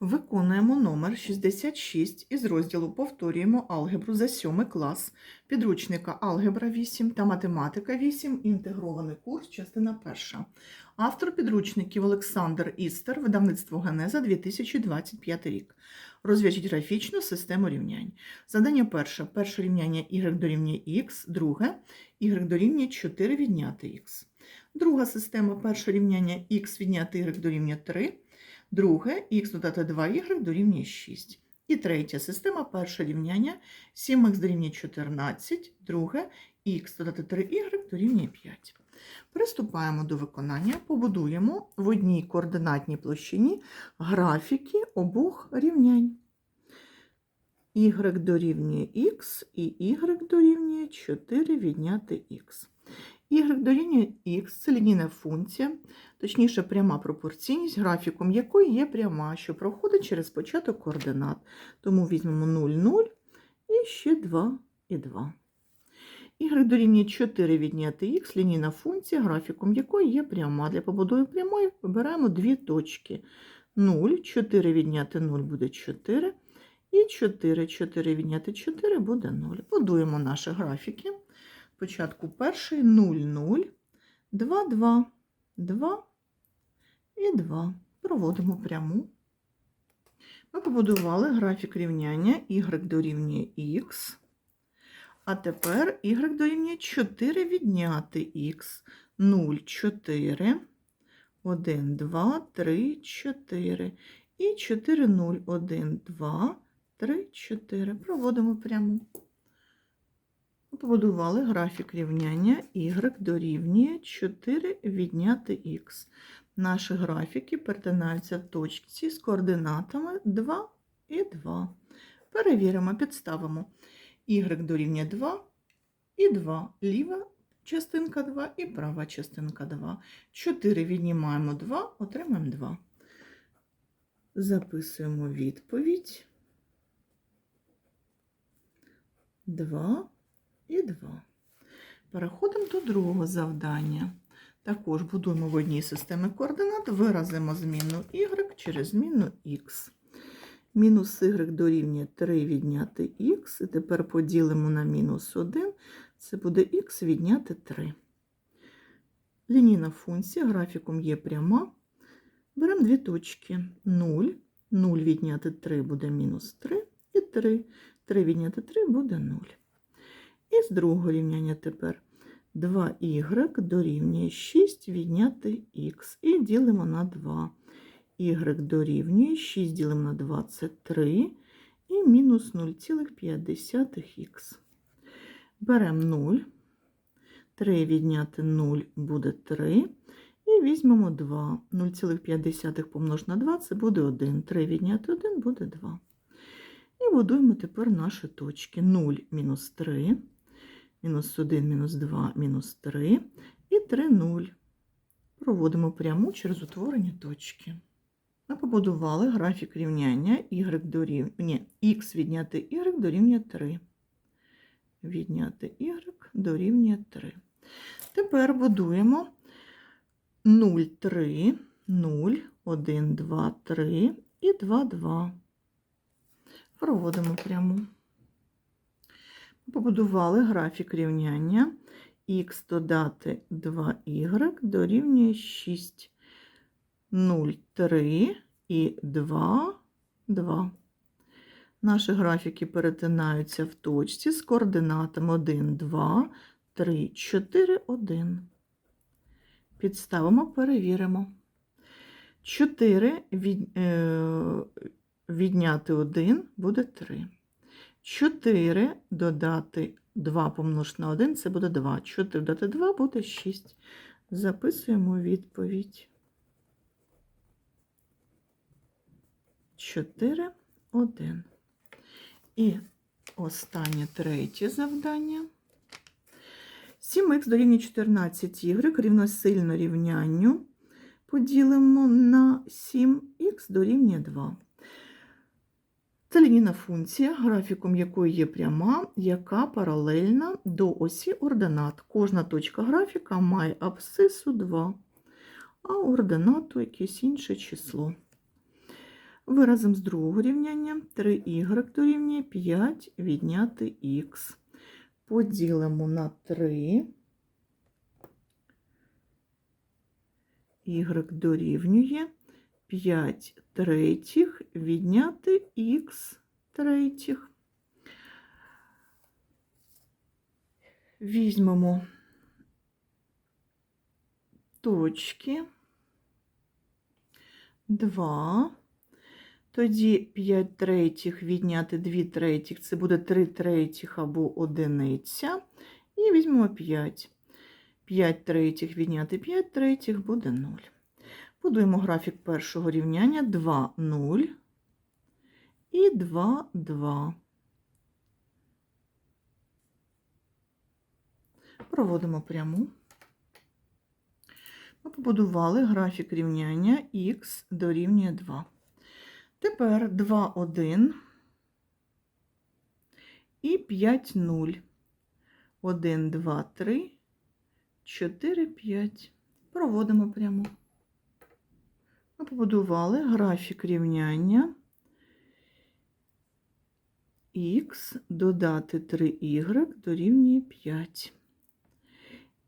Виконуємо номер 66 із розділу Повторюємо алгебру за 7 клас підручника Алгебра 8 та Математика 8. Інтегрований курс, частина 1. Автор підручників Олександр Істер, видавництво Генеза 2025 рік. Розв'яжіть графічну систему рівнянь. Задання перше. Перше рівняння y дорівнює x, друге y дорівнює 4 відняти x. Друга система перше рівняння x відняти y дорівнює 3. Друге х додати 2y дорівнює 6. І третя система перше рівняння 7х дорівнює 14, друге х додати 3y дорівнює 5. Приступаємо до виконання, побудуємо в одній координатній площині графіки обох рівнянь. y дорівнює x і y дорівнює 4 відняти х. Y дорівнює x – це лінійна функція, точніше пряма пропорційність, графіком якої є пряма, що проходить через початок координат. Тому візьмемо 0, 0 і ще 2 і 2. Y дорівнює 4 відняти х, лінійна функція, графіком якої є пряма. Для побудови прямої вибираємо дві точки. 0, 4 відняти 0 буде 4. І 4, 4 відняти 4 буде 0. Будуємо наші графіки. Спочатку перший 0, 0, 2, 2, 2 і 2. Проводимо пряму. Ми побудували графік рівняння y дорівнює x. А тепер y дорівнює 4 відняти х. 0, 4, 1, 2, 3, 4. І 4, 0, 1, 2, 3, 4. Проводимо пряму. Побудували графік рівняння y дорівнює 4 відняти х. Наші графіки перетинаються в точці з координатами 2 і 2. Перевіримо, підставимо y дорівнює 2 і 2. Ліва частинка 2 і права частинка 2. 4 віднімаємо 2, отримаємо 2. Записуємо відповідь. 2 і 2. Переходимо до другого завдання. Також будуємо в одній системі координат, виразимо змінну y через змінну x. Мінус y дорівнює 3 відняти х, і тепер поділимо на мінус 1, це буде х відняти 3. Лінійна функція графіком є пряма. Беремо дві точки. 0, 0 відняти 3 буде мінус 3, і 3. 3 відняти 3 буде 0. І з другого рівняння тепер 2y дорівнює 6 відняти х. І ділимо на 2. y дорівнює 6 ділимо на 2 це 3 і мінус 0,5х. Беремо 0. 3 відняти 0 буде 3. І візьмемо 2. 0,5 помнож на 2 це буде 1. 3 відняти 1 буде 2. І будуємо тепер наші точки. 0 мінус 3 мінус 1, мінус 2, мінус 3 і 3, 0. Проводимо пряму через утворені точки. Ми побудували графік рівняння y дорівнює х відняти y дорівнює 3. Відняти y дорівнює 3. Тепер будуємо 0, 3, 0, 1, 2, 3 і 2, 2. Проводимо пряму. Побудували графік рівняння х додати 2y дорівнює 6, 0, 3 і 2, 2. Наші графіки перетинаються в точці з координатами 1, 2, 3, 4, 1. Підставимо, перевіримо. 4 від, е, відняти 1 буде 3. 4 додати 2 помножити на 1 це буде 2. 4 додати 2 буде 6. Записуємо відповідь. 4, 1. І останнє третє завдання. 7х дорівнює 14y рівносильно рівнянню. Поділимо на 7х дорівнює 2. Це лінійна функція, графіком якої є пряма, яка паралельна до осі ординат. Кожна точка графіка має абсцису 2, а ординату якесь інше число. Виразимо з другого рівняння 3y дорівнює 5 відняти х. Поділимо на 3. y дорівнює 5 третіх відняти х третіх. Візьмемо точки 2. Тоді 5 третіх відняти 2 третіх, це буде 3 третіх або одиниця. І візьмемо 5. 5 третіх відняти 5 третіх буде 0. Будуємо графік першого рівняння 2, 0 і 2, 2. Проводимо пряму. Ми побудували графік рівняння х дорівнює 2. Тепер 2, 1 і 5, 0. 1, 2, 3, 4, 5. Проводимо пряму. Ми побудували графік рівняння х додати 3y дорівнює 5.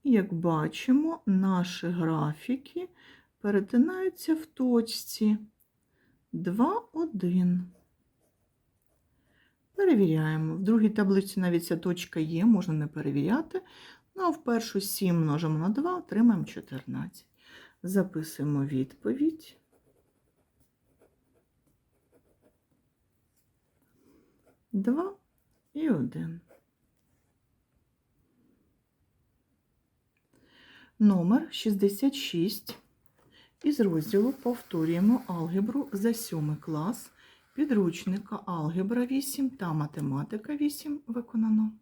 І як бачимо, наші графіки перетинаються в точці 2, 1. Перевіряємо. В другій таблиці навіть ця точка є, можна не перевіряти. Ну, а в першу 7 множимо на 2, отримаємо 14. Записуємо відповідь. Два і один. Номер 66. Із розділу повторюємо алгебру за 7 клас підручника Алгебра 8 та Математика 8 виконано.